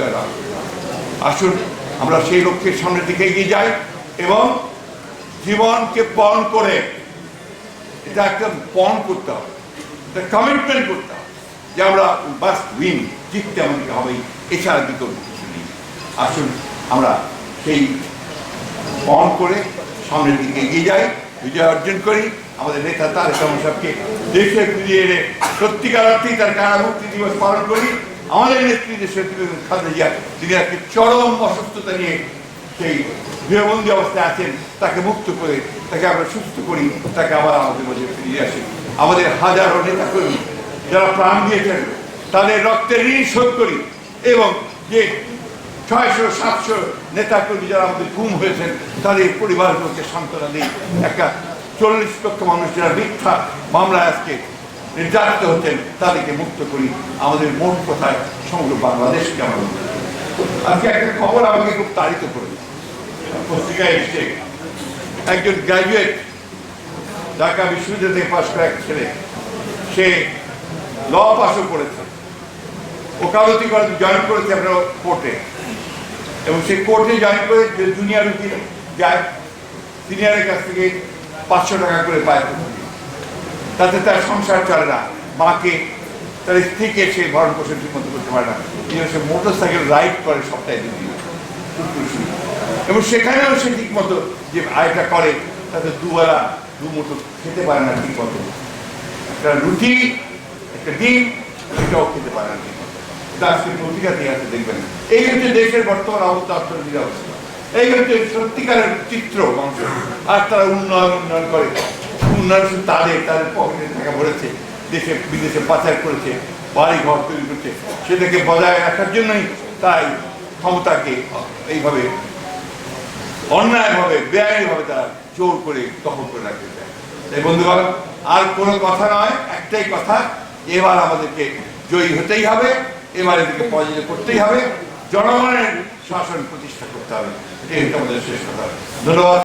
জয়লাভ করবে। আসুন, আমরা সেই লক্ষ্যের সামনের দিকে এগিয়ে যাই এবং জীবনকে পণ করে এটা একটা পণ করতে হবে কমিটমেন্ট করতে হবে যে আমরা বাস্ট উইন জিততে আমাদেরকে হবেই এছাড়া বিকল্প কিছু নেই। আসুন, আমরা সেই পণ করে সামনের দিকে এগিয়ে যাই, বিজয় অর্জন করি। আমাদের নেতা তারেক রহমান সাহেবকে দেশে ফিরিয়ে এনে সত্যিকার অর্থেই তার কারামুক্তি দিবস পালন করি। আমাদের নেত্রী দেশের খালেদা জিয়া, তিনি আজকে চরম অসুস্থতা নিয়ে সেই গৃহবন্দী অবস্থায় আছেন, তাকে মুক্ত করে, তাকে আমরা সুস্থ করি, তাকে আবার আমাদের মধ্যে ফিরিয়ে আসি। আমাদের হাজারো নেতা কর্মী যারা প্রাণ দিয়েছেন, তাদের রক্তের ঋণ শোধ করি এবং যে ছয়শো, সাতশো নেতা নেতাকর্মী যারা আমাদের গুম হয়েছেন, তাদের পরিবারগুলোকে সান্ত্বনা দিই। একটা চল্লিশ লক্ষ মানুষ যারা মিথ্যা মামলায় আজকে নির্যাতিত হচ্ছেন, তাদেরকে মুক্ত করি। আমাদের মোট কথায় সমগ্র মুক্ত করি। আজকে একটা খবর আমাকে খুব তাড়িত করে পত্রিকায় এসছে। একজন গ্র্যাজুয়েট ঢাকা বিশ্ববিদ্যালয় থেকে পাশ করা এক ছেলে, সে ল পাশও করেছে। ওকালতি করে জয়েন করেছে আপনার কোর্টে এবং সে কোর্টে জয়েন করে যে জুনিয়র যায় সিনিয়রের কাছ থেকে পাঁচশো টাকা করে পায়। তাতে তার সংসার চলে না। মাকে তার স্ত্রীকে সে ভরণ পোষণ ঠিক মতো করতে পারে না। এই জন্য সে মোটর সাইকেল রাইড করে সপ্তাহে টুকটুক এবং সেখানেও সে ঠিক মতো যে আয়টা করে, তাতে দুবেলা দু মুঠো খেতে পারে না ঠিক মতো। একটা রুটি, একটা ডিম, সেটাও খেতে পারে না আছে, দেখবেন। এই হচ্ছে দেশের বর্তমান অবস্থা, অর্থনীতির অবস্থা। এই হচ্ছে সত্যিকারের চিত্র মানুষের আর তারা উন্নয়ন উন্নয়ন করে। উন্নয়ন তাদের তাদের পকেটে টাকা ভরেছে, দেশে, বিদেশে পাচার করেছে বাড়ি ঘর তৈরি করছে। সেটাকে বজায় রাখার জন্যই তাই ক্ষমতাকে এইভাবে অন্যায়ভাবে, বেআইনিভাবে তারা জোর করে দখল করে রাখতে চায়। তাই বন্ধুগণ, আর কোনো কথা নয়, একটাই কথা, এবার আমাদেরকে জয়ী হতেই হবে, এবার এদিকে পরাজিত করতেই হবে, জনগণের শাসন প্রতিষ্ঠা করতে হবে। এটাই আমাদের শেষ কথা। ধন্যবাদ।